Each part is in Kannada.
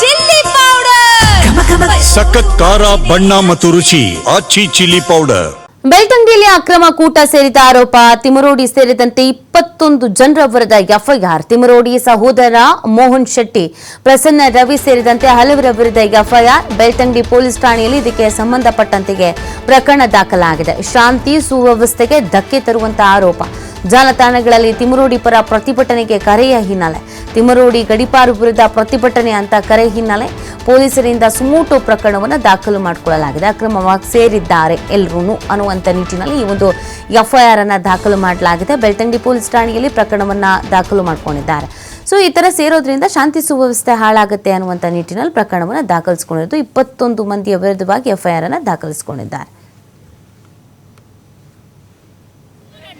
Chilli powder. ಸಖತ್ ಖಾರ ಬಣ್ಣ ಮತ್ತು ರುಚಿ. ಆಚಿ ಚಿಲ್ಲಿ ಪೌಡರ್. ಬೆಳ್ತಂಗಿಯಲ್ಲಿ ಅಕ್ರಮ ಕೂಟ ಸೇರಿದ ಆರೋಪ. ತಿಮರೋಡಿ ಸೇರಿದಂತೆ ಇಪ್ಪತ್ತೊಂದು ಜನರ ವಿರುದ್ಧ ಎಫ್ಐಆರ್. ತಿಮರೋಡಿ ಸಹೋದರ ಮೋಹನ್ ಶೆಟ್ಟಿ ಪ್ರಸನ್ನ ರವಿ ಸೇರಿದಂತೆ ಹಲವರ ವಿರುದ್ಧ ಎಫ್ಐಆರ್. ಬೆಳ್ತಂಗಡಿ ಪೊಲೀಸ್ ಠಾಣೆಯಲ್ಲಿ ಇದಕ್ಕೆ ಸಂಬಂಧಪಟ್ಟಂತೆಗೆ ಪ್ರಕರಣ ದಾಖಲಾಗಿದೆ. ಶಾಂತಿ ಸುವ್ಯವಸ್ಥೆಗೆ ಧಕ್ಕೆ ತರುವಂತಹ ಆರೋಪ. ಜಾಲತಾಣಗಳಲ್ಲಿ ತಿಮರೋಡಿ ಪರ ಪ್ರತಿಭಟನೆಗೆ ಕರೆಯ ಹಿನ್ನೆಲೆ. ತಿಮರೋಡಿ ಗಡಿಪಾರು ವಿರುದ್ಧ ಪ್ರತಿಭಟನೆ ಅಂತ ಕರೆ ಹಿನ್ನೆಲೆ ಪೊಲೀಸರಿಂದ ಸುಮೂಟು ಪ್ರಕರಣವನ್ನು ದಾಖಲು ಮಾಡಿಕೊಳ್ಳಲಾಗಿದೆ. ಅಕ್ರಮವಾಗಿ ಸೇರಿದ್ದಾರೆ ಎಲ್ಲರೂ ಅನ್ನುವಂಥ ನಿಟ್ಟಿನಲ್ಲಿ ಈ ಒಂದು ಎಫ್ಐಆರ್ ಅನ್ನು ದಾಖಲು ಮಾಡಲಾಗಿದೆ. ಬೆಳ್ತಂಗಡಿ ಪೊಲೀಸ್ ಠಾಣೆಯಲ್ಲಿ ಪ್ರಕರಣವನ್ನು ದಾಖಲು ಮಾಡಿಕೊಂಡಿದ್ದಾರೆ. ಸೊ, ಈ ಥರ ಸೇರೋದ್ರಿಂದ ಶಾಂತಿ ಸುವ್ಯವಸ್ಥೆ ಹಾಳಾಗುತ್ತೆ ಅನ್ನುವಂಥ ನಿಟ್ಟಿನಲ್ಲಿ ಪ್ರಕರಣವನ್ನು ದಾಖಲಿಸಿಕೊಂಡಿದ್ದು ಇಪ್ಪತ್ತೊಂದು ಮಂದಿಯ ವಿರುದ್ಧವಾಗಿ ಎಫ್ಐಆರ್ ಅನ್ನು ದಾಖಲಿಸಿಕೊಂಡಿದ್ದಾರೆ.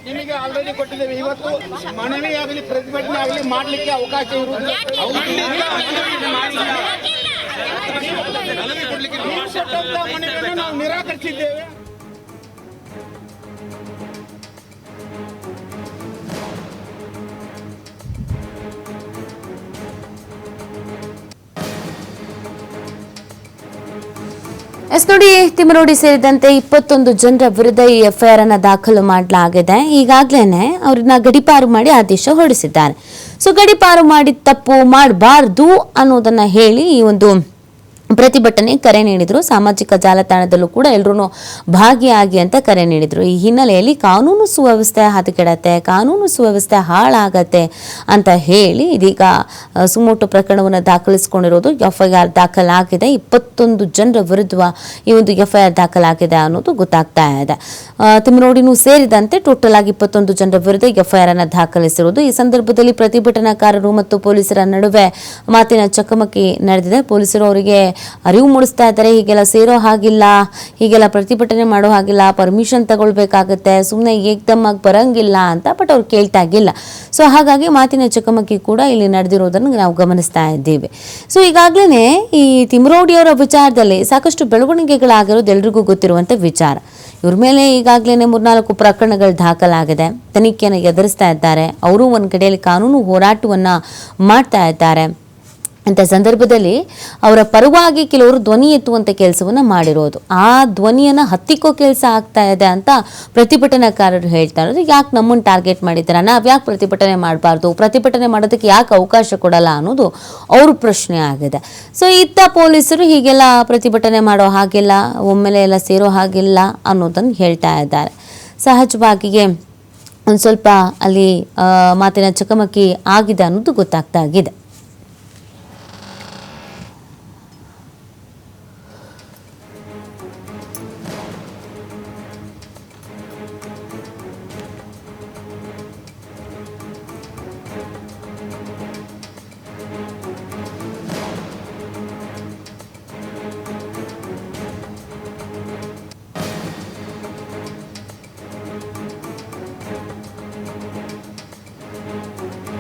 ನಿಮಗೆ ಆಲ್ರೆಡಿ ಕೊಟ್ಟಿದ್ದೇವೆ. ಇವತ್ತು ಮನವಿ ಆಗಲಿ ಪ್ರತಿಭಟನೆ ಆಗಲಿ ಮಾಡಲಿಕ್ಕೆ ಅವಕಾಶ ಇರುವುದು. ನೀವು ಕೊಟ್ಟಂತ ಮನವಿಯನ್ನು ನಾವು ನಿರಾಕರಿಸಿದ್ದೇವೆ. ಎಸ್ ನೋಡಿ ತಿಮರೋಡಿ ಸೇರಿದಂತೆ ಇಪ್ಪತ್ತೊಂದು ಜನರ ವಿರುದ್ಧ ಈ ಎಫ್ಐಆರ್ ಅನ್ನ ದಾಖಲು ಮಾಡಲಾಗಿದೆ. ಈಗಾಗಲೇ ಅವ್ರನ್ನ ಗಡಿಪಾರು ಮಾಡಿ ಆದೇಶ ಹೊರಡಿಸಿದ್ದಾರೆ. ಸೊ ಗಡಿಪಾರು ಮಾಡಿ ತಪ್ಪು ಮಾಡಬಾರ್ದು ಅನ್ನೋದನ್ನ ಹೇಳಿ ಈ ಒಂದು ಪ್ರತಿಭಟನೆ ಕರೆ ನೀಡಿದ್ರು. ಸಾಮಾಜಿಕ ಜಾಲತಾಣದಲ್ಲೂ ಕೂಡ ಎಲ್ಲರೂ ಭಾಗಿಯಾಗಿ ಅಂತ ಕರೆ ನೀಡಿದ್ರು. ಈ ಹಿನ್ನೆಲೆಯಲ್ಲಿ ಕಾನೂನು ಸುವ್ಯವಸ್ಥೆ ಹದಗೆಡತ್ತೆ, ಕಾನೂನು ಸುವ್ಯವಸ್ಥೆ ಹಾಳಾಗತ್ತೆ ಅಂತ ಹೇಳಿ ಇದೀಗ ಸುಮೋಟು ಪ್ರಕರಣವನ್ನು ದಾಖಲಿಸಿಕೊಂಡಿರೋದು ಎಫ್ಐಆರ್ ದಾಖಲಾಗಿದೆ. ಇಪ್ಪತ್ತೊಂದು ಜನರ ವಿರುದ್ಧ ಈ ಒಂದು ಎಫ್ಐಆರ್ ದಾಖಲಾಗಿದೆ ಅನ್ನೋದು ಗೊತ್ತಾಗ್ತಾ ಇದೆ. ತಿಮ್ಮನೋಡಿನೂ ಸೇರಿದಂತೆ ಟೋಟಲ್ ಆಗಿ ಇಪ್ಪತ್ತೊಂದು ಜನರ ವಿರುದ್ಧ ಎಫ್ಐಆರ್ ಅನ್ನು ದಾಖಲಿಸಿರುವುದು ಈ ಸಂದರ್ಭದಲ್ಲಿ ಪ್ರತಿಭಟನಾಕಾರರು ಮತ್ತು ಪೊಲೀಸರ ನಡುವೆ ಮಾತಿನ ಚಕಮಕಿ ನಡೆದಿದೆ. ಪೊಲೀಸರು ಅವರಿಗೆ ಅರಿವು ಮೂಡಿಸ್ತಾ ಇದ್ದಾರೆ. ಹೀಗೆಲ್ಲ ಸೇರೋ ಹಾಗಿಲ್ಲ. ಹೀಗೆಲ್ಲ ಪ್ರತಿಭಟನೆ ಮಾಡೋ ಹಾಗಿಲ್ಲ. ಪರ್ಮಿಷನ್ ತಗೊಳ್ಬೇಕಾಗತ್ತೆ. ಸುಮ್ಮನೆ ಏಕ್ದಮ್ಮಾಗಿ ಬರಂಗಿಲ್ಲ ಅಂತ ಬಟ್ ಅವ್ರು ಕೇಳ್ತಾ ಆಗಿಲ್ಲ ಸೊ ಹಾಗಾಗಿ ಮಾತಿನ ಚಕಮಕಿ ಕೂಡ ಇಲ್ಲಿ ನಡೆದಿರೋದನ್ನು ನಾವು ಗಮನಿಸ್ತಾ ಇದ್ದೀವಿ. ಸೊ ಈಗಾಗಲೇ ಈ ತಿಮ್ರೋಡಿಯವರ ವಿಚಾರದಲ್ಲಿ ಸಾಕಷ್ಟು ಬೆಳವಣಿಗೆಗಳಾಗಿರೋದು ಎಲ್ರಿಗೂ ಗೊತ್ತಿರುವಂಥ ವಿಚಾರ. ಇವ್ರ ಮೇಲೆ ಈಗಾಗಲೇ ಮೂರ್ನಾಲ್ಕು ಪ್ರಕರಣಗಳು ದಾಖಲಾಗಿದೆ. ತನಿಖೆಯನ್ನು ಎದುರಿಸ್ತಾ ಇದ್ದಾರೆ. ಅವರು ಒಂದು ಕಡೆಯಲ್ಲಿ ಕಾನೂನು ಹೋರಾಟವನ್ನು ಮಾಡ್ತಾ ಇದ್ದಾರೆ. ಅಂತ ಸಂದರ್ಭದಲ್ಲಿ ಅವರ ಪರವಾಗಿ ಕೆಲವರು ಧ್ವನಿ ಎತ್ತುವಂಥ ಕೆಲಸವನ್ನು ಮಾಡಿರೋದು. ಆ ಧ್ವನಿಯನ್ನು ಹತ್ತಿಕ್ಕೋ ಕೆಲಸ ಆಗ್ತಾ ಇದೆ ಅಂತ ಪ್ರತಿಭಟನಾಕಾರರು ಹೇಳ್ತಾ ಇರೋದು. ಯಾಕೆ ನಮ್ಮನ್ನು ಟಾರ್ಗೆಟ್ ಮಾಡಿದ್ದಾರೆ? ನಾವು ಯಾಕೆ ಪ್ರತಿಭಟನೆ ಮಾಡಬಾರ್ದು? ಪ್ರತಿಭಟನೆ ಮಾಡೋದಕ್ಕೆ ಯಾಕೆ ಅವಕಾಶ ಕೊಡಲ್ಲ ಅನ್ನೋದು ಅವ್ರ ಪ್ರಶ್ನೆ ಆಗಿದೆ. ಸೊ ಇತ್ತ ಪೊಲೀಸರು ಹೀಗೆಲ್ಲ ಪ್ರತಿಭಟನೆ ಮಾಡೋ ಹಾಗಿಲ್ಲ, ಒಮ್ಮೆಲೆ ಎಲ್ಲ ಸೇರೋ ಹಾಗಿಲ್ಲ ಅನ್ನೋದನ್ನು ಹೇಳ್ತಾ ಇದ್ದಾರೆ. ಸಹಜವಾಗಿಯೇ ಒಂದು ಸ್ವಲ್ಪ ಅಲ್ಲಿ ಮಾತಿನ ಚಕಮಕಿ ಆಗಿದೆ ಅನ್ನೋದು ಗೊತ್ತಾಗ್ತಾ ಆಗಿದೆ.